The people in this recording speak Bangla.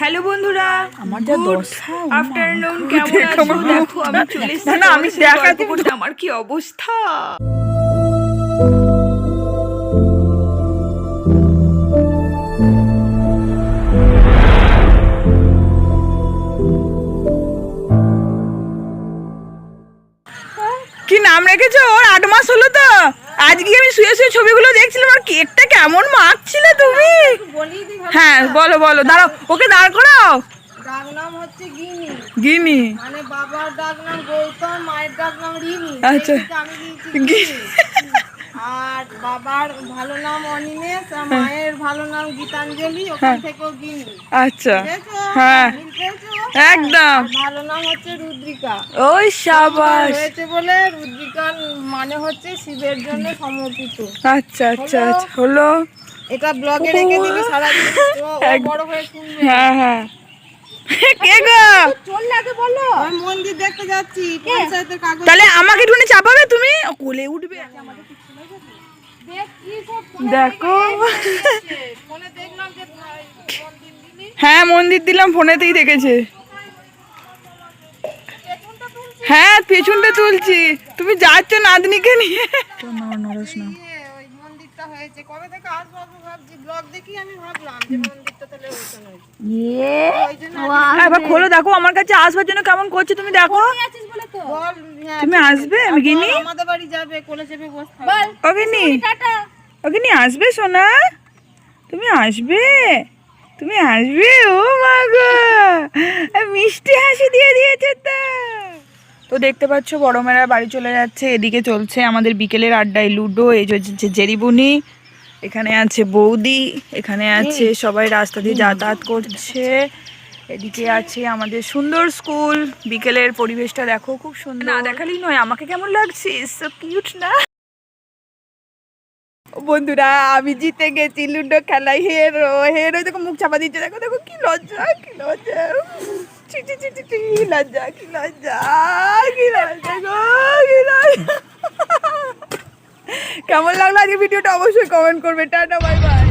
হ্যালো বন্ধুরা। আমার যা দশা, আফটারনুন কেমন আছো? দেখো আমি চলে এসেছি না, আমি দেখাতে করতে। আমার কি অবস্থা? কি নাম রেখেছো? ওর আট মাস হলো তো। আজকে আমি শুয়ে শুয়ে ছবিগুলো দেখছিলাম। কেকটা কেমন মাখছিলে তুমি? হ্যাঁ বলো বলো দাঁড়াও ওকে দাঁড় করাও। হচ্ছে গিনি। মানে বাবার ডাক নাম গৌতম মায়ের ডাক নাম রিমি। আচ্ছা। আর বাবার ভালো নাম অনিমেষ আর মায়ের ভালো নাম গীতাঞ্জলি ওখান থেকেও গিনি আচ্ছা। হ্যাঁ। একদম। ভালো নাম হচ্ছে রুদ্রিকা। ওই সাবাস। হয়েছে বলে রুদ্রিকার মানে হচ্ছে শিবের জন্য সমর্পিত। আচ্ছা আচ্ছা আচ্ছা। হলো এটা ব্লগে রেখে দিবি ও বড় হয়ে শুনবে। হ্যাঁ হ্যাঁ। কে গো? চললে আগে বলো। মন্দির দেখতে যাচ্ছি। তাহলে আমাকে একটুখানি চাপাবে তুমি? কোলে উঠবে। দেখ। হ্যাঁ মন্দির দিলাম ফোনেতেই দেখেছে। হ্যাঁ পেছনটা তুলছি। তুমি যাচ্ছ নাতনিকে নিয়ে। ইয়ে, ওই মন্দিরটা হয়েছে। কবে থেকে আসব আসব ভাবছি। ব্লগ দেখি আমি ভাবলাম যে মন্দিরটা তাহলে হয়েছে। না ওই জন্য এবার খোলো দেখো আমার কাছে আসবার জন্য কেমন করছে তুমি দেখো। বল হ্যাঁ, তুমি আসবে আমি গিনি আমাদের বাড়ি যাবে কোলে চেপে বস বল ওকে নি ওকে নি আসবে সোনা? তুমি আসবে? তুমি আসবে? ও মা গো! মিষ্টি হাসি দিয়ে দিয়েছে তো। তো দেখতে পাচ্ছ বড় মেয়েরা বাড়ি চলে যাচ্ছে এদিকে চলছে আমাদের বিকেলের আড্ডায় লুডো এই যে হচ্ছে জেরিবুনি এখানে আছে বৌদি এখানে আছে সবাই রাস্তা দিয়ে যাতায়াত করছে এদিকে আছে আমাদের সুন্দর স্কুল বিকেলের পরিবেশটা দেখো খুব সুন্দর। না দেখালেই নয় আমাকে কেমন লাগছে? সো কিউট না? বন্ধুরা, আমি জিতে গেছি, লুডো খেলায় হেরো হেরো, দেখো মুখ চাপা দিচ্ছে, দেখো দেখো কি লজ্জা কি লজ্জা লজ্জা, কি লজ্জা লজ্জা কেমন লাগল আজকে ভিডিওটা? অবশ্যই কমেন্ট করবে। Tata bye bye